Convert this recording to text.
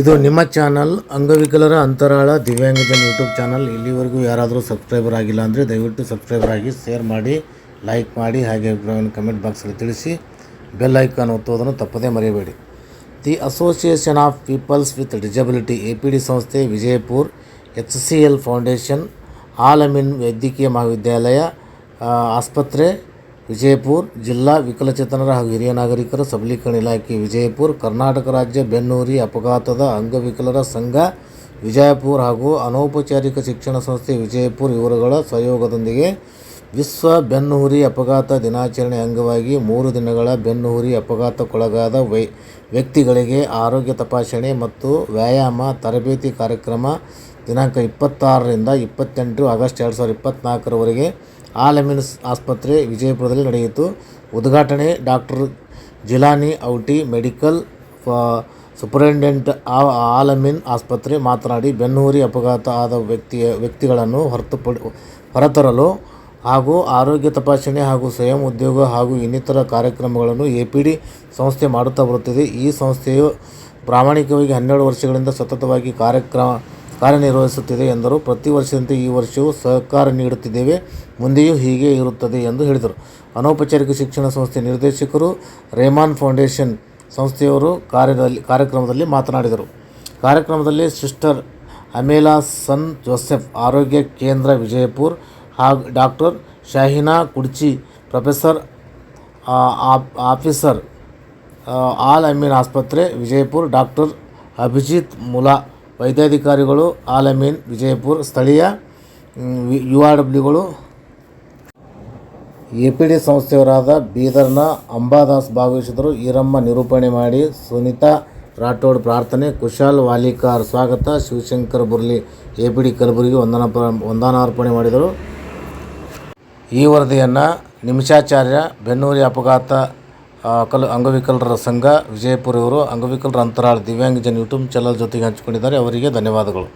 ಇದು ನಿಮ್ಮ ಚಾನಲ್ ಅಂಗವಿಕಲರ ಅಂತರಾಳ ದಿವ್ಯಾಂಗಜನ ಯೂಟ್ಯೂಬ್ ಚಾನಲ್. ಇಲ್ಲಿವರೆಗೂ ಯಾರಾದರೂ ಸಬ್ಸ್ಕ್ರೈಬರ್ ಆಗಿಲ್ಲ ಅಂದರೆ ದಯವಿಟ್ಟು ಸಬ್ಸ್ಕ್ರೈಬರ್ ಆಗಿ ಶೇರ್ ಮಾಡಿ, ಲೈಕ್ ಮಾಡಿ, ಹಾಗೆ ಅಭಿಪ್ರಾಯವನ್ನು ಕಮೆಂಟ್ ಬಾಕ್ಸಲ್ಲಿ ತಿಳಿಸಿ. ಬೆಲ್ ಐಕಾನ್ ಒತ್ತುವುದನ್ನು ತಪ್ಪದೇ ಮರೆಯಬೇಡಿ. The association of peoples with disability A P D ಸಂಸ್ಥೆ, Vijayapur, H C L foundation Alameen ವೈದ್ಯಕೀಯ ಮಹಾವಿದ್ಯಾಲಯ ಆಸ್ಪತ್ರೆ ವಿಜಯಪುರ ಜಿಲ್ಲಾ ವಿಕಲಚೇತನರ ಹಾಗೂ ಹಿರಿಯ ನಾಗರಿಕರ ಸಬಲೀಕರಣ ಇಲಾಖೆ ವಿಜಯಪುರ, ಕರ್ನಾಟಕ ರಾಜ್ಯ ಬೆನ್ನೂರಿ ಅಪಘಾತದ ಅಂಗವಿಕಲರ ಸಂಘ, ವಿಜಯಪುರ ಹಾಗೂ ಅನೌಪಚಾರಿಕ ಶಿಕ್ಷಣ ಸಂಸ್ಥೆ ವಿಜಯಪುರ ಇವರುಗಳ ಸಹಯೋಗದೊಂದಿಗೆ ವಿಶ್ವ ಬೆನ್ನುಹುರಿ ಅಪಘಾತ ದಿನಾಚರಣೆ ಅಂಗವಾಗಿ ಮೂರು ದಿನಗಳ ಬೆನ್ನುಹುರಿ ಅಪಘಾತಕ್ಕೊಳಗಾದ ವೈ ವ್ಯಕ್ತಿಗಳಿಗೆ ಆರೋಗ್ಯ ತಪಾಸಣೆ ಮತ್ತು ವ್ಯಾಯಾಮ ತರಬೇತಿ ಕಾರ್ಯಕ್ರಮ ದಿನಾಂಕ ಇಪ್ಪತ್ತಾರರಿಂದ ಇಪ್ಪತ್ತೆಂಟು ಆಗಸ್ಟ್ ಎರಡು ಸಾವಿರದ ಇಪ್ಪತ್ತ್ನಾಲ್ಕರವರೆಗೆ ಆಲಮಿನ್ ಆಸ್ಪತ್ರೆ ವಿಜಯಪುರದಲ್ಲಿ ನಡೆಯಿತು. ಉದ್ಘಾಟನೆ doctor Jilani ಔಟಿ medical superintendent Alameen ಆಸ್ಪತ್ರೆ ಮಾತನಾಡಿ, ಬೆನ್ನೂರಿ ಅಪಘಾತ ಆದ ವ್ಯಕ್ತಿಯ ವ್ಯಕ್ತಿಗಳನ್ನು ಹೊರತುಪಡಿ ಹೊರತರಲು ಹಾಗೂ ಆರೋಗ್ಯ ತಪಾಸಣೆ ಹಾಗೂ ಸ್ವಯಂ ಉದ್ಯೋಗ ಹಾಗೂ ಇನ್ನಿತರ ಕಾರ್ಯಕ್ರಮಗಳನ್ನು ಎ ಪಿ ಡಿ ಸಂಸ್ಥೆ ಮಾಡುತ್ತಾ ಬರುತ್ತಿದೆ. ಈ ಸಂಸ್ಥೆಯು ಪ್ರಾಮಾಣಿಕವಾಗಿ ಹನ್ನೆರಡು ವರ್ಷಗಳಿಂದ ಸತತವಾಗಿ ಕಾರ್ಯಕ್ರಮ ಕಾರ್ಯನಿರ್ವಹಿಸುತ್ತಿದೆ ಎಂದರು. ಪ್ರತಿ ವರ್ಷದಂತೆ ಈ ವರ್ಷವೂ ಸಹಕಾರ ನೀಡುತ್ತಿದ್ದೇವೆ. ಮುಂದೆಯೂ ಹೀಗೆ ಇರುತ್ತದೆ ಎಂದು ಹೇಳಿದರು. ಅನೌಪಚಾರಿಕ ಶಿಕ್ಷಣ ಸಂಸ್ಥೆ ನಿರ್ದೇಶಕರು ರೇಮಾನ್ ಫೌಂಡೇಶನ್ ಸಂಸ್ಥೆಯವರು ಕಾರ್ಯದಲ್ಲಿ, ಕಾರ್ಯಕ್ರಮದಲ್ಲಿ ಮಾತನಾಡಿದರು. ಕಾರ್ಯಕ್ರಮದಲ್ಲಿ ಸಿಸ್ಟರ್ ಅಮೇಲಾ ಸನ್ ಜೋಸೆಫ್, ಆರೋಗ್ಯ ಕೇಂದ್ರ ವಿಜಯಪುರ್ ಹಾಗೂ doctor Shahina Kudchi, professor officer Al Ameen ಆಸ್ಪತ್ರೆ ವಿಜಯಪುರ್ ಡಾಕ್ಟರ್ ಅಭಿಜಿತ್ ಮುಲಾ ವೈದ್ಯಾಧಿಕಾರಿಗಳು, ಆಲಮೀನ್, ವಿಜಯಪುರ್, ಸ್ಥಳೀಯ ಯು ಆರ್ ಡಬ್ಲ್ಯೂಗಳು ಎ ಪಿ ಡಿ ಸಂಸ್ಥೆಯವರಾದ ಬೀದರ್ನ ಅಂಬಾದಾಸ್ ಭಾಗವಹಿಸಿದರು ಈರಮ್ಮ ನಿರೂಪಣೆ ಮಾಡಿ ಸುನೀತಾ ರಾಠೋಡ್ ಪ್ರಾರ್ಥನೆ, ಕುಶಾಲ್ ವಾಲಿಕಾರ್ ಸ್ವಾಗತ, Shivashankar Burli A P D Kalaburagi ವಂದನಾ ವಂದನಾರ್ಪಣೆ ಮಾಡಿದರು. ಈ ವರದಿಯನ್ನು ನಿಮಿಷಾಚಾರ್ಯ ಬೆನ್ನೂರಿ ಅಪಘಾತ ಕಲ್ ಅಂಗವಿಕಲರ ಸಂಘ ವಿಜಯಪುರ ಇವರು ಅಂಗವಿಕಲರ ಅಂತರಾಳ ದಿವ್ಯಾಂಗಜನ ಯೂಟ್ಯೂಬ್ ಚಾನಲ್ ಜೊತೆಗೆ ಹಂಚಿಕೊಂಡಿದ್ದಾರೆ. ಅವರಿಗೆ ಧನ್ಯವಾದಗಳು.